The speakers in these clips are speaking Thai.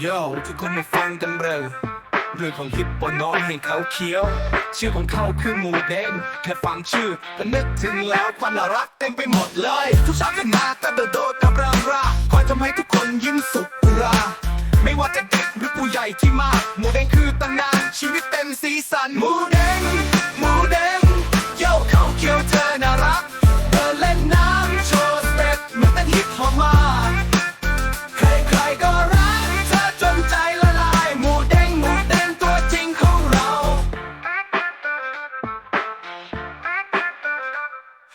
โย่ทุกคนมาฟังกันเร็วเรื่องของฮิปโปน้อยให้เขาเคี้ยว ชื่อของเขาคือหมูเด้งแค่ฟังชื่อก็นึกถึงแล้วความน่ารักเต็มไปหมดเลย ทุกช้าขึ้นมาแต่โดดกับราราคอยทำให้ทุกคนยิ้มสุขรา ไม่ว่าจะเด็กหรือผู้ใหญ่ที่มาก หมูเด้งคือตำนานชีวิตเต็มสีสันหมูเด้ง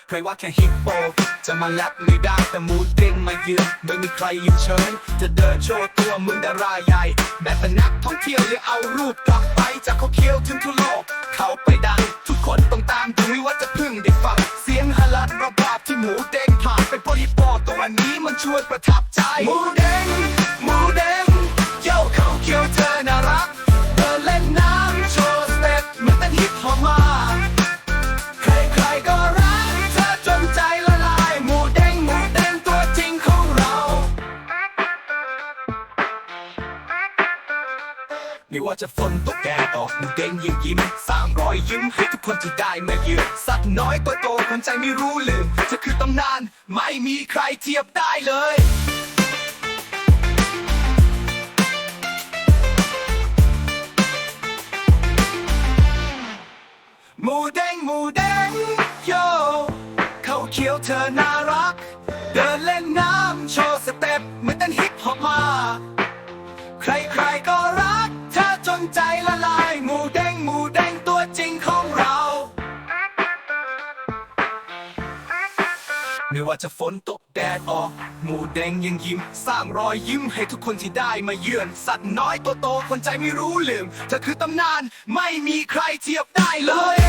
ใครว่าแค่ฮิปโป จะมาแลบไม่ได้แต่หมูเด้งมาเยือนไม่มีใครอยู่เชิญจะเดินโชว์ตัวมึงดาราใหญ่แม้แต่นักท่องเที่ยวยังเอารูปกลับไปจากเขาเคี้ยวถึงทั่วโลก เขาไปดัง ทุกคนต้องตามดูไม่ว่าจะพึ่งได้ฟัง เสียงฮาลัดระบาดที่หมูเด้งผ่านเป็นโปรดิปอตัวนี้มันชวนประทับใจ ไม่ว่าจะฝนตกแดดออกหมูเด้งยังยิ้มสางรอยยิ้มให้ทุกคนที่ได้มาเยือนสัตว์น้อยตัวโตคนใจไม่รู้ลืมเธอคือตำนาน ไม่มีใครเทียบได้เลยหมูเด้งหมูเด้งโยเขาเคี้ยวเธอน่ารัก เดินเล่นน้ำโชว์สเต็ปเหมือนเต้นฮิปฮอปมา จนใจละลาย หมูเด้งหมูเด้งตัวจริงของเรา ไม่ว่าจะฝนตกแดดออก หมูเด้งยังยิ้ม สร้างรอยยิ้มให้ทุกคนที่ได้มาเยือน สัตว์น้อยตัวโตคนใจไม่รู้ลืมเธอคือตำนานไม่มีใครเทียบได้เลย